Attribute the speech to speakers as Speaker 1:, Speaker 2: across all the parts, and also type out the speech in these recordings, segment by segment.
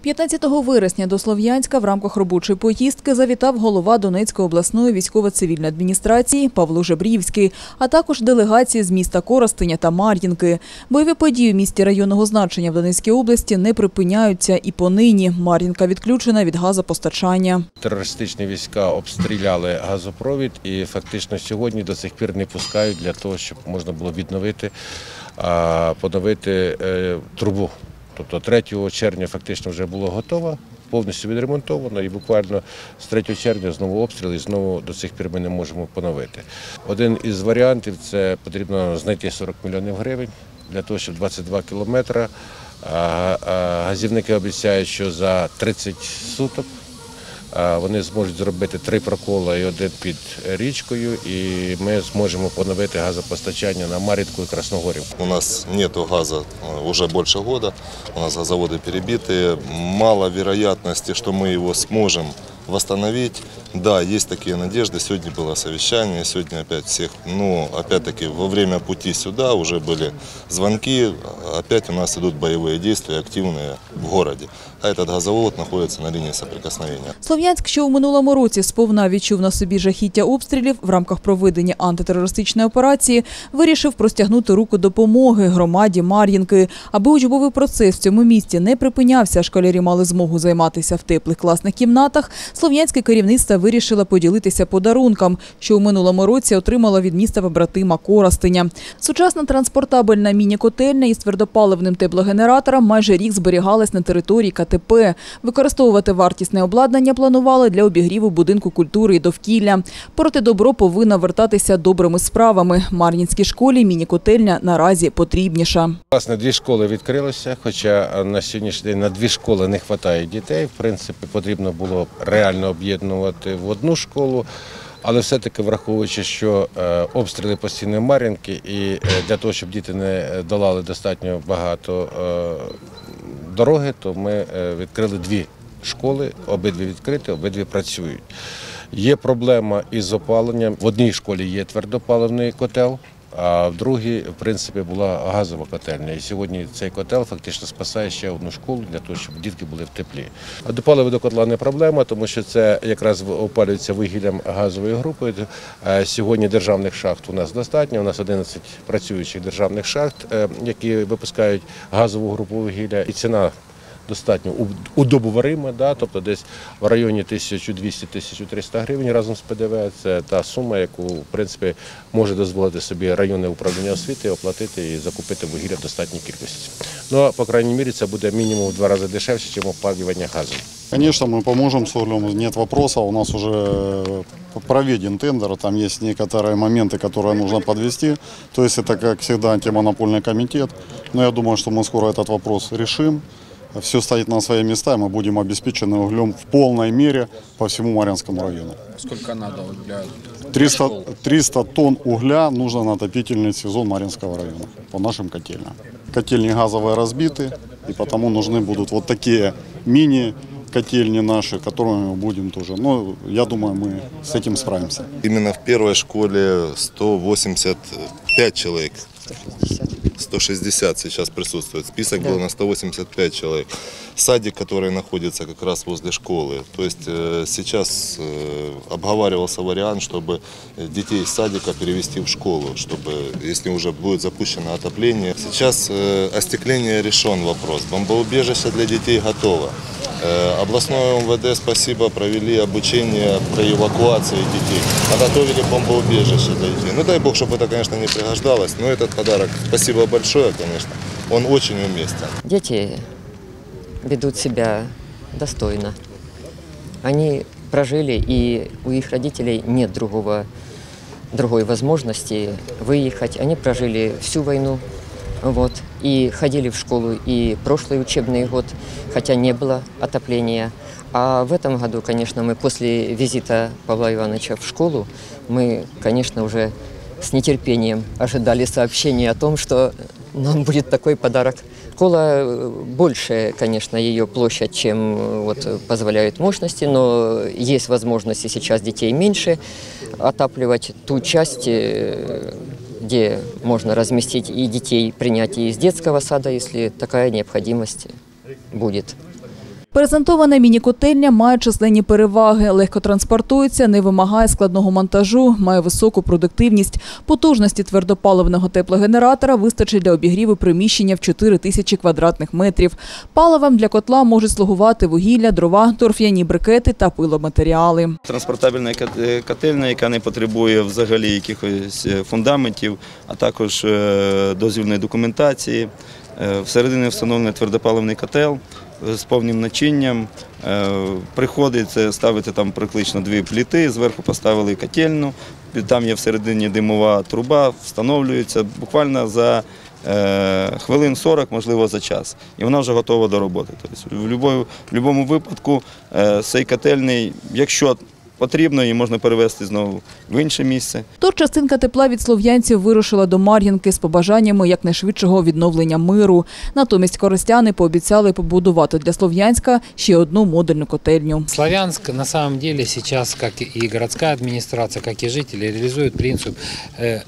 Speaker 1: 15 вересня до Слов'янська в рамках робочої поїздки завітав голова Донецької обласної військово-цивільної адміністрації Павло Жебрівський, а також делегації з міста Коростеня та Мар'їнки. Бойові події в місті районного значення в Донецькій області не припиняються і понині. Мар'їнка відключена від газопостачання.
Speaker 2: Терористичні війська обстріляли газопровід і фактично сьогодні до сих пір не пускають для того, щоб можна було відновити, а, поновити е, трубу. Тобто 3 червня фактично вже було готово, повністю відремонтовано, і буквально з 3 червня знову обстріли, і знову до цих пір ми не можемо поновити. Один із варіантів це потрібно знайти 40 мільйонів гривень для того, щоб 22 кілометри. Газівники обіцяють, що за 30 суток вони зможуть зробити три прокола і один під річкою, і ми зможемо поновити газопостачання на Мар'їнку і Красногорів.
Speaker 3: У нас нет газа э, уже больше года, у нас газоводы перебиты, мало вероятности, что мы его сможем восстановить. Да, есть такие надежды, сегодня было совещание, сегодня опять всех, ну, опять-таки, во время пути сюда уже были звонки, опять у нас идут боевые действия активные в городе, а этот газовод находится на линии соприкосновения.
Speaker 1: Слов'янськ, що у минулому році сповна відчув на собі жахіття обстрілів в рамках проведення антитерористичної операції, вирішив простягнути руку допомоги громаді Мар'їнки. Аби учбовий процес в цьому місті не припинявся, школярі мали змогу займатися в теплих класних кімнатах. Слов'янське керівництво вирішило поділитися подарунком, що у минулому році отримало від міста побратима Коростеня. Сучасна транспортабельна міні-котельня із твердопаливним теплогенератором майже рік зберігалась на території КТП. Використовувати вартісне обладнання планували для обігріву будинку культури і довкілля. Проте добро повинно вертатися добрими справами. Мар'їнській школі міні-котельня наразі потрібніша.
Speaker 2: Власне, дві школи відкрилися, хоча на сьогоднішній день на дві школи не вистачає дітей. В принципі, потрібно було реально об'єднувати в одну школу. Але все-таки враховуючи, що е, обстріли постійно Мар'їнки, і е, для того, щоб діти не долали достатньо багато е, дороги, то ми е, відкрили дві школи, обидві відкриті, обидві працюють. Є проблема із опаленням. В одній школі є твердопаливний котел, а в другій, в принципі, була газова котельня. І сьогодні цей котел фактично спасає ще одну школу для того, щоб дітки були в теплі. До паливу до котла не проблема, тому що це якраз опалюється вугіллям газової групи. Е, Сьогодні державних шахт у нас достатньо. У нас 11 працюючих державних шахт, е, які випускають газову групу вугілля. І ціна достатньо у- удобоварима, да, тобто десь в районі 1200-1300 гривень разом з ПДВ. Це та сума, яку в принципі може дозволити собі районне управління освіти оплатити і закупити вугілля в достатній кількості. Ну а по крайній мірі це буде мінімум в два рази дешевше, ніж опалювання газом.
Speaker 4: Конечно, мы поможем с углем, нет вопроса. У нас уже э, проведен тендер, там есть некоторые моменты, которые нужно подвести. То есть это, как всегда, антимонопольный комитет. Но я думаю, что мы скоро этот вопрос решим. Все стоит на свои места, и мы будем обеспечены углем в полной мере по всему Марьянскому району.
Speaker 5: Сколько надо для
Speaker 4: 300, 300 тонн угля нужно на отопительный сезон Марьинского района по нашим котельням. Котельни газовые разбиты, и потому нужны будут вот такие мини-котельни наши, которыми мы будем тоже. Но я думаю, мы с этим справимся.
Speaker 3: Именно в первой школе 185 человек. 160 сейчас присутствует. Список был на 185 человек. Садик, который находится как раз возле школы. То есть э, сейчас э, обговаривался вариант, чтобы детей из садика перевести в школу, чтобы, если уже будет запущено отопление. Сейчас э, остекление решен вопрос. Бомбоубежище для детей готово. Э, Областное МВД, спасибо, провели обучение про эвакуацию детей. Подготовили бомбоубежище для детей. Ну дай бог, чтобы это, конечно, не пригождалось, но этот подарок, спасибо большое, конечно, он очень уместен.
Speaker 6: Дети ведут себя достойно. Они прожили, и у их родителей нет другого, другой возможности выехать. Они прожили всю войну, вот, и ходили в школу и прошлый учебный год, хотя не было отопления. А в этом году, конечно, мы после визита Павла Ивановича в школу, мы, конечно, уже с нетерпением ожидали сообщения о том, что нам будет такой подарок. Школа э, больше, конечно, ее площадь, чем э, вот, позволяют мощности, но есть возможности сейчас детей меньше отапливать ту часть, э, где можно разместить и детей, принять и из детского сада, если такая необходимость будет.
Speaker 1: Презентована міні-котельня має численні переваги, легко транспортується, не вимагає складного монтажу, має високу продуктивність. Потужності твердопаливного теплогенератора вистачить для обігріву приміщення в 4 тисячі квадратних метрів. Паливом для котла можуть слугувати вугілля, дрова, торф'яні брикети та пиломатеріали.
Speaker 5: Транспортабельна е, котельня, яка не потребує взагалі якихось е, фундаментів, а також е, дозвільної документації. Всередині встановлений твердопаливний котел з повним начинням. Е, Приходиться ставити там приклично дві пліти, зверху поставили котельну, там є всередині димова труба, встановлюється буквально за е, хвилин 40, можливо, за час. І вона вже готова до роботи. Тобто, в будь-якому, випадку е, цей котельний, якщо потрібно, її можна перевести знову в інше місце.
Speaker 1: Тож частинка тепла від слов'янців вирушила до Мар'їнки з побажаннями якнайшвидшого відновлення миру. Натомість користяни пообіцяли побудувати для Слов'янська ще одну модульну котельню.
Speaker 7: Слов'янськ на самом деле сейчас, как и городская администрация, как и жители, реализует принцип э,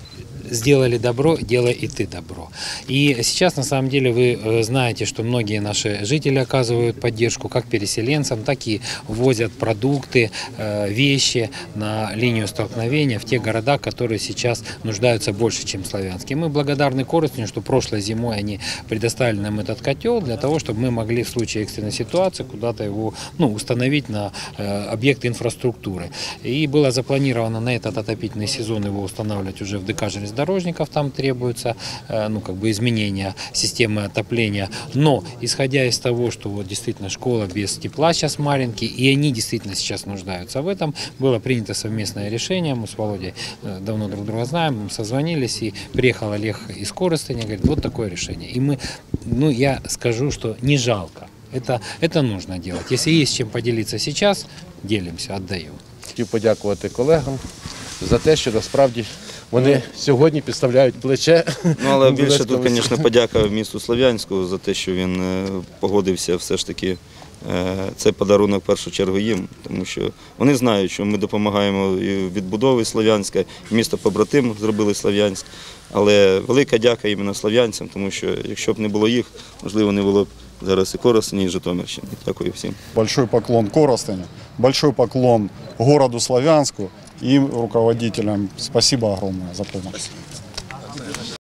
Speaker 7: сделали добро, делай и ты добро. И сейчас на самом деле вы э, знаете, что многие наши жители оказывают поддержку как переселенцам, так и возят продукты, э, вещи на линию столкновения в те города, которые сейчас нуждаются больше, чем славянские. Мы благодарны Коростню, что прошлой зимой они предоставили нам этот котел для того, чтобы мы могли в случае экстренной ситуации куда-то его ну, установить на э, объект инфраструктуры. И было запланировано на этот отопительный сезон его устанавливать уже в ДК железнодорожников, там требуется э, ну, как бы изменение системы отопления. Но исходя из того, что вот действительно школа без тепла сейчас маленькие, и они действительно сейчас нуждаются в этом, было принято совместное решение, мы с Володей э, давно друг друга знаем, мы созвонились, и приехал Олег из Коростыня, говорит, вот такое решение. И мы, ну я скажу, что не жалко. Это, это нужно делать. Если есть чем поделиться сейчас, делимся, отдаем.
Speaker 2: Хотів подякувати колегам за те, що насправді вони сьогодні підставляють плече.
Speaker 5: Ну, але більше тут, звісно, подяка місту Слов'янську за те, що він е, погодився все ж таки. е, Це подарунок в першу чергу їм, тому що вони знають, що ми допомагаємо і відбудові Слов'янська, і місто побратим зробили Слов'янськ. Але велика дяка іменно слов'янцям, тому що якщо б не було їх, можливо, не було б зараз і Коростені, і Житомирщини. Дякую всім.
Speaker 4: Большой поклон Коростыне, большой поклон городу Славянску и руководителям. Спасибо огромное за помощь.